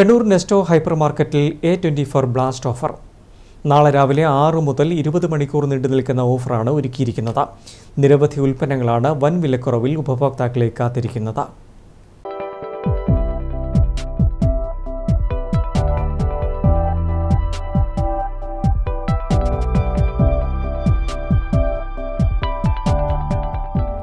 Kannur Nesto hyper മാർക്കറ്റിൽ A twenty four blast offer. നാളെ രാവിലെ ആറ് മുതൽ ഇരുപത് മണിക്കൂർ നീണ്ടു നിൽക്കുന്ന ഓഫറാണ് ഒരുക്കിയിരിക്കുന്നത്. നിരവധി ഉൽപ്പന്നങ്ങളാണ് വൻ വിലക്കുറവിൽ ഉപഭോക്താക്കളെ കാത്തിരിക്കുന്നത്.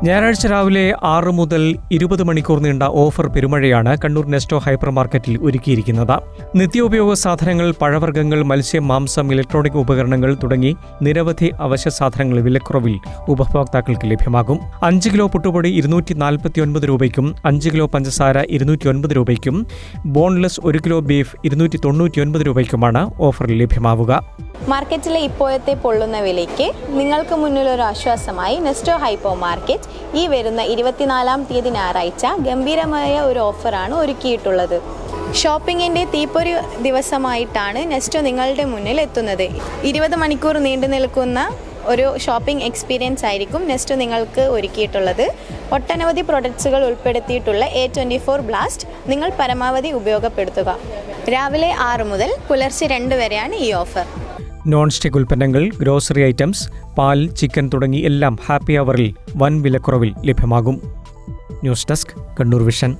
ഞായറാഴ്ച രാവിലെ ആറ് മുതൽ ഇരുപത് മണിക്കൂർ നീണ്ട ഓഫർ പെരുമഴയാണ് കണ്ണൂർ നെസ്റ്റോ ഹൈപ്പർ മാർക്കറ്റിൽ ഒരുക്കിയിരിക്കുന്നത്. നിത്യോപയോഗ സാധനങ്ങൾ പഴവർഗങ്ങൾ മത്സ്യം മാംസം ഇലക്ട്രോണിക് ഉപകരണങ്ങൾ തുടങ്ങി നിരവധി അവശ്യ സാധനങ്ങൾ വിലക്കുറവിൽ ഉപഭോക്താക്കൾക്ക് ലഭ്യമാകും. അഞ്ച് കിലോ പുട്ടുപൊടി ഇരുന്നൂറ്റി നാൽപ്പത്തി ഒൻപത് രൂപയ്ക്കും അഞ്ച് കിലോ പഞ്ചസാര ഇരുന്നൂറ്റി ഒൻപത് രൂപയ്ക്കും ബോൺലെസ് ഒരു കിലോ ബീഫ് ഇരുന്നൂറ്റി തൊണ്ണൂറ്റി ഒൻപത് രൂപയ്ക്കുമാണ് ഓഫറിൽ ലഭ്യമാവുക. മാർക്കറ്റിലെ ഇപ്പോഴത്തെ പൊള്ളുന്ന വിലയ്ക്ക് നിങ്ങൾക്ക് മുന്നിൽ ഒരു ആശ്വാസമായി നെസ്റ്റോ ഹൈപ്പോ മാർക്കറ്റ് ഈ വരുന്ന ഇരുപത്തിനാലാം തീയതി ഞായറാഴ്ച ഗംഭീരമായ ഒരു ഓഫറാണ് ഒരുക്കിയിട്ടുള്ളത്. ഷോപ്പിങ്ങിന്റെ തീപ്പൊരു ദിവസമായിട്ടാണ് നെസ്റ്റോ നിങ്ങളുടെ മുന്നിൽ എത്തുന്നത്. ഇരുപത് മണിക്കൂർ നീണ്ടു നിൽക്കുന്ന ഒരു ഷോപ്പിംഗ് എക്സ്പീരിയൻസ് ആയിരിക്കും നെസ്റ്റോ നിങ്ങൾക്ക് ഒരുക്കിയിട്ടുള്ളത്. ഒട്ടനവധി പ്രൊഡക്ട്സുകൾ ഉൾപ്പെടുത്തിയിട്ടുള്ള എ ട്വന്റി ഫോർ ബ്ലാസ്റ്റ് നിങ്ങൾ പരമാവധി ഉപയോഗപ്പെടുത്തുക. രാവിലെ ആറ് മുതൽ പുലർച്ചെ രണ്ട് വരെയാണ് ഈ ഓഫർ. നോൺ സ്റ്റിക് ഉൽപ്പന്നങ്ങൾ ഗ്രോസറി ഐറ്റംസ് പാൽ ചിക്കൻ തുടങ്ങി എല്ലാം ഹാപ്പി അവറിൽ വൻ വിലക്കുറവിൽ ലഭ്യമാകും. News desk Kannur vision.